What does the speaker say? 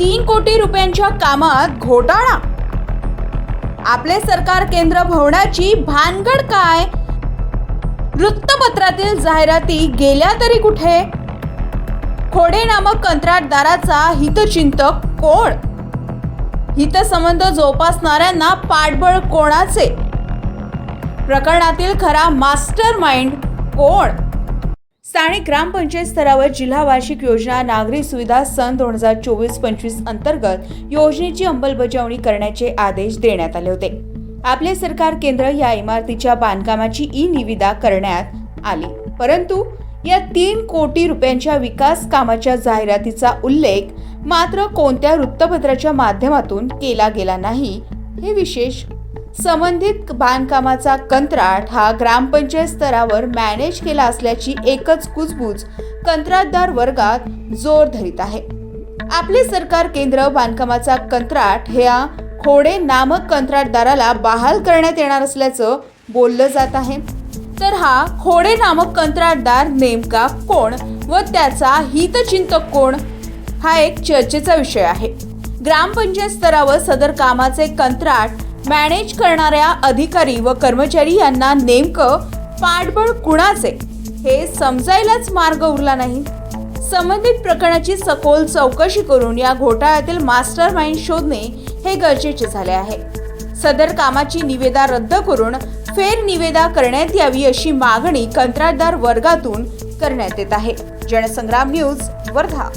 तीन कोटी रुपयांच्या कामात घोटाळा. आपले सरकार केंद्र भवनाची भानगड काय? वृत्तपत्रातील जाहिराती गेल्या तरी कुठे? खोडे नामक कंत्राटदाराचा हितचिंतक कोण? हितसंबंध जोपासणाऱ्यांना पाठबळ कोणाचे? प्रकरणातील खरा मास्टर माइंड कोण? स्थानिक ग्रामपंचायत स्तरावर जिल्हा वार्षिक योजना नागरी सुविधा सन दोन हजार चोवीस पंचवीस अंतर्गत योजनेची अंमलबजावणी करण्याचे आदेश देण्यात आले होते. आपले सरकार केंद्र या इमारतीच्या बांधकामाची ई निविदा करण्यात आली. परंतु या तीन कोटी रुपयांच्या विकास कामाच्या जाहिरातीचा उल्लेख मात्र कोणत्या वृत्तपत्राच्या माध्यमातून केला गेला नाही हे विशेष संबंधित बांधकामाचा कंत्राट हा ग्रामपंचायत स्तरावर मॅनेज केला असल्याची एकच कुजबूज कंत्राटदार वर्गात जोर धरीत आहे. आपले सरकार केंद्र बांधकामाचा कंत्राट ह्या खोडे नामक कंत्राटदाराला बहाल करण्यात येणार असल्याचं बोललं जात आहे. तर हा खोडे नामक कंत्राटदार नेमका कोण व त्याचा हितचिंतक कोण? हा एक चर्चेचा विषय आहे. ग्रामपंचायत स्तरावर सदर कामाचे कंत्राट मॅनेज करणाऱ्या अधिकारी व कर्मचारी यांना नेमकं पाठबळ कुणाचे? हे समजायलाच मार्ग उरला नाही. संबंधित प्रकरणाची सखोल चौकशी करून या घोटाळ्यातील मास्टर माइंड शोधणे हे गरजेचे झाले आहे. सदर कामाची निवेदा रद्द करून फेर निवेदा करण्यात यावी अशी मागणी कंत्राटदार वर्गातून करण्यात येत आहे. जनसंग्राम न्यूज वर्धा.